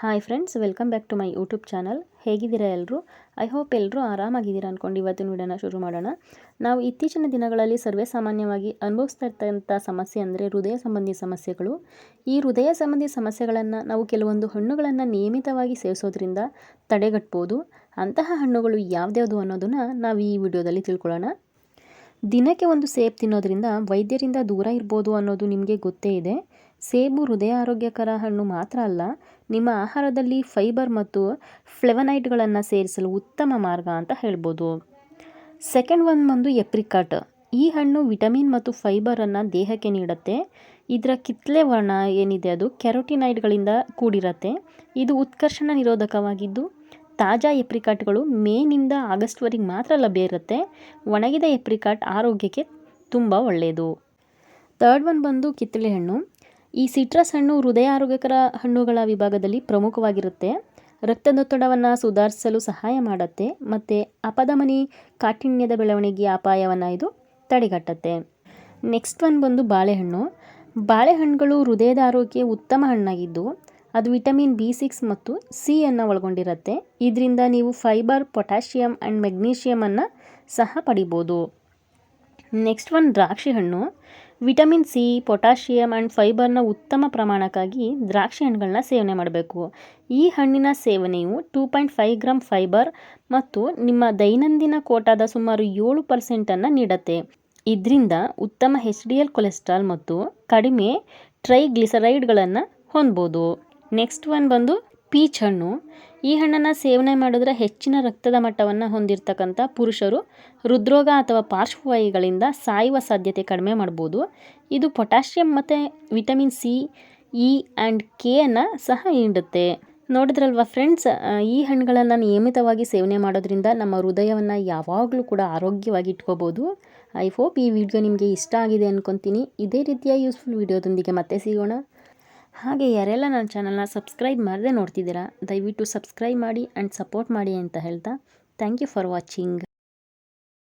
Hi friends welcome back to my YouTube channel ಹೇಗಿದ್ದೀರಾ ಎಲ್ಲರೂ I hope ಎಲ್ಲರೂ ಆರಾಮಾಗಿದ್ದೀರಾ ಅಂದ್ಕೊಂಡು ಇವತ್ತಿನ ವಿಡಿಯೋನ ಶುರು ಮಾಡೋಣ. ನಾವು ಇತ್ತೀಚಿನ ದಿನಗಳಲ್ಲಿ ಸರ್ವೇ ಸಾಮಾನ್ಯವಾಗಿ ಅನುಭವಿಸ್ತಾ ಸಮಸ್ಯೆ ಅಂದರೆ ಹೃದಯ ಸಂಬಂಧಿ ಸಮಸ್ಯೆಗಳು. ಈ ಹೃದಯ ಸಂಬಂಧಿ ಸಮಸ್ಯೆಗಳನ್ನು ನಾವು ಕೆಲವೊಂದು ಹಣ್ಣುಗಳನ್ನು ನಿಯಮಿತವಾಗಿ ಸೇವಿಸೋದ್ರಿಂದ ತಡೆಗಟ್ಬೋದು. ಅಂತಹ ಹಣ್ಣುಗಳು ಯಾವ್ದ್ಯಾವುದು ಅನ್ನೋದನ್ನು ನಾವು ಈ ವಿಡಿಯೋದಲ್ಲಿ ತಿಳ್ಕೊಳ್ಳೋಣ. ದಿನಕ್ಕೆ ಒಂದು ಸೇಬು ತಿನ್ನೋದ್ರಿಂದ ವೈದ್ಯರಿಂದ ದೂರ ಇರ್ಬೋದು ಅನ್ನೋದು ನಿಮಗೆ ಗೊತ್ತೇ ಇದೆ. ಸೇಬು ಹೃದಯ ಆರೋಗ್ಯಕರ ಹಣ್ಣು ಮಾತ್ರ ಅಲ್ಲ, ನಿಮ್ಮ ಆಹಾರದಲ್ಲಿ ಫೈಬರ್ ಮತ್ತು ಫ್ಲೆವನೈಟ್ಗಳನ್ನು ಸೇರಿಸಲು ಉತ್ತಮ ಮಾರ್ಗ ಅಂತ ಹೇಳ್ಬೋದು. ಸೆಕೆಂಡ್ ಒನ್ ಬಂದು ಎಪ್ರಿಕಾಟ್. ಈ ಹಣ್ಣು ವಿಟಮಿನ್ ಮತ್ತು ಫೈಬರನ್ನು ದೇಹಕ್ಕೆ ನೀಡುತ್ತೆ. ಇದರ ಕಿತ್ತಲೆ ವರ್ಣ ಏನಿದೆ ಅದು ಕೆರೋಟಿನೈಡ್ಗಳಿಂದ ಕೂಡಿರುತ್ತೆ. ಇದು ಉತ್ಕರ್ಷಣ ನಿರೋಧಕವಾಗಿದ್ದು, ತಾಜಾ ಎಪ್ರಿಕಾಟ್ಗಳು ಮೇನಿಂದ ಆಗಸ್ಟ್ವರೆಗೆ ಮಾತ್ರ ಲಭ್ಯ ಇರುತ್ತೆ. ಒಣಗಿದ ಎಪ್ರಿಕಾಟ್ ಆರೋಗ್ಯಕ್ಕೆ ತುಂಬ ಒಳ್ಳೆಯದು ತರ್ಡ್ ಒನ್ ಬಂದು ಕಿತ್ತಳೆ ಹಣ್ಣು. ಈ ಸಿಟ್ರಸ್ ಹಣ್ಣು ಹೃದಯ ಆರೋಗ್ಯಕರ ಹಣ್ಣುಗಳ ವಿಭಾಗದಲ್ಲಿ ಪ್ರಮುಖವಾಗಿರುತ್ತೆ. ರಕ್ತದೊತ್ತಡವನ್ನು ಸುಧಾರಿಸಲು ಸಹಾಯ ಮಾಡುತ್ತೆ. ಮತ್ತು ಅಪಧಮನಿ ಕಾಠಿಣ್ಯದ ಬೆಳವಣಿಗೆಯ ಅಪಾಯವನ್ನು ಇದು ತಡೆಗಟ್ಟುತ್ತೆ. ನೆಕ್ಸ್ಟ್ ಒನ್ ಬಂದು ಬಾಳೆಹಣ್ಣು. ಬಾಳೆಹಣ್ಣುಗಳು ಹೃದಯದ ಆರೋಗ್ಯ ಉತ್ತಮ ಹಣ್ಣಾಗಿದ್ದು, ಅದು ವಿಟಮಿನ್ ಬಿ ಸಿಕ್ಸ್ ಮತ್ತು ಸಿ ಅನ್ನು ಒಳಗೊಂಡಿರುತ್ತೆ. ಇದರಿಂದ ನೀವು ಫೈಬರ್ ಪೊಟ್ಯಾಷಿಯಮ್ ಆ್ಯಂಡ್ ಮೆಗ್ನೀಷಿಯಮನ್ನು ಸಹ ಪಡಿಬೋದು. ನೆಕ್ಸ್ಟ್ ಒನ್ ದ್ರಾಕ್ಷಿ ಹಣ್ಣು. ವಿಟಮಿನ್ ಸಿ ಪೊಟ್ಯಾಷಿಯಮ್ ಆ್ಯಂಡ್ ಫೈಬರ್ನ ಉತ್ತಮ ಪ್ರಮಾಣಕ್ಕಾಗಿ ದ್ರಾಕ್ಷಿ ಹಣ್ಣುಗಳನ್ನ ಸೇವನೆ ಮಾಡಬೇಕು. ಈ ಹಣ್ಣಿನ ಸೇವನೆಯು two point five gram fibre ಮತ್ತು ನಿಮ್ಮ ದೈನಂದಿನ ಕೋಟಾದ ಸುಮಾರು ಏಳು ಪರ್ಸೆಂಟನ್ನು ನೀಡುತ್ತೆ. ಇದರಿಂದ ಉತ್ತಮ ಹೆಚ್ ಡಿ ಎಲ್ ಕೊಲೆಸ್ಟ್ರಾಲ್ ಮತ್ತು ಕಡಿಮೆ ಟ್ರೈಗ್ಲಿಸರೈಡ್ಗಳನ್ನು ಹೊಂದ್ಬೋದು. ನೆಕ್ಸ್ಟ್ ಒನ್ ಬಂದು ಪೀಚ್ ಹಣ್ಣು. ಈ ಹಣ್ಣನ್ನು ಸೇವನೆ ಮಾಡಿದ್ರೆ ಹೆಚ್ಚಿನ ರಕ್ತದ ಮಟ್ಟವನ್ನು ಹೊಂದಿರತಕ್ಕಂಥ ಪುರುಷರು ಹೃದ್ರೋಗ ಅಥವಾ ಪಾರ್ಶ್ವವಾಯುಗಳಿಂದ ಸಾಯುವ ಸಾಧ್ಯತೆ ಕಡಿಮೆ ಮಾಡ್ಬೋದು. ಇದು ಪೊಟ್ಯಾಷಿಯಮ್ ಮತ್ತು ವಿಟಮಿನ್ ಸಿ, ಇ ಆ್ಯಂಡ್ ಕೆಯನ್ನು ಸಹ ನೀಡುತ್ತೆ. ನೋಡಿದ್ರಲ್ವ ಫ್ರೆಂಡ್ಸ್ ಈ ಹಣ್ಣುಗಳನ್ನು ನಿಯಮಿತವಾಗಿ ಸೇವನೆ ಮಾಡೋದ್ರಿಂದ ನಮ್ಮ ಹೃದಯವನ್ನು ಯಾವಾಗಲೂ ಕೂಡ ಆರೋಗ್ಯವಾಗಿ ಇಟ್ಕೋಬೋದು. ಐ ಹೋಪ್ ಈ ವಿಡಿಯೋ ನಿಮಗೆ ಇಷ್ಟ ಆಗಿದೆ ಅಂದ್ಕೊತೀನಿ ಇದೇ ರೀತಿಯ ಯೂಸ್ಫುಲ್ ವಿಡಿಯೋದೊಂದಿಗೆ ಮತ್ತೆ ಸಿಗೋಣ. ಹಾಗೆ ಯಾರೆಲ್ಲ ನನ್ನ ಚಾನಲ್ನ ಸಬ್ಸ್ಕ್ರೈಬ್ ಮಾಡದೆ ನೋಡ್ತಿದ್ದೀರಾ, ದಯವಿಟ್ಟು ಸಬ್ಸ್ಕ್ರೈಬ್ ಮಾಡಿ ಆ್ಯಂಡ್ ಸಪೋರ್ಟ್ ಮಾಡಿ ಅಂತ ಹೇಳ್ತಾ, ಥ್ಯಾಂಕ್ ಯು ಫಾರ್ ವಾಚಿಂಗ್.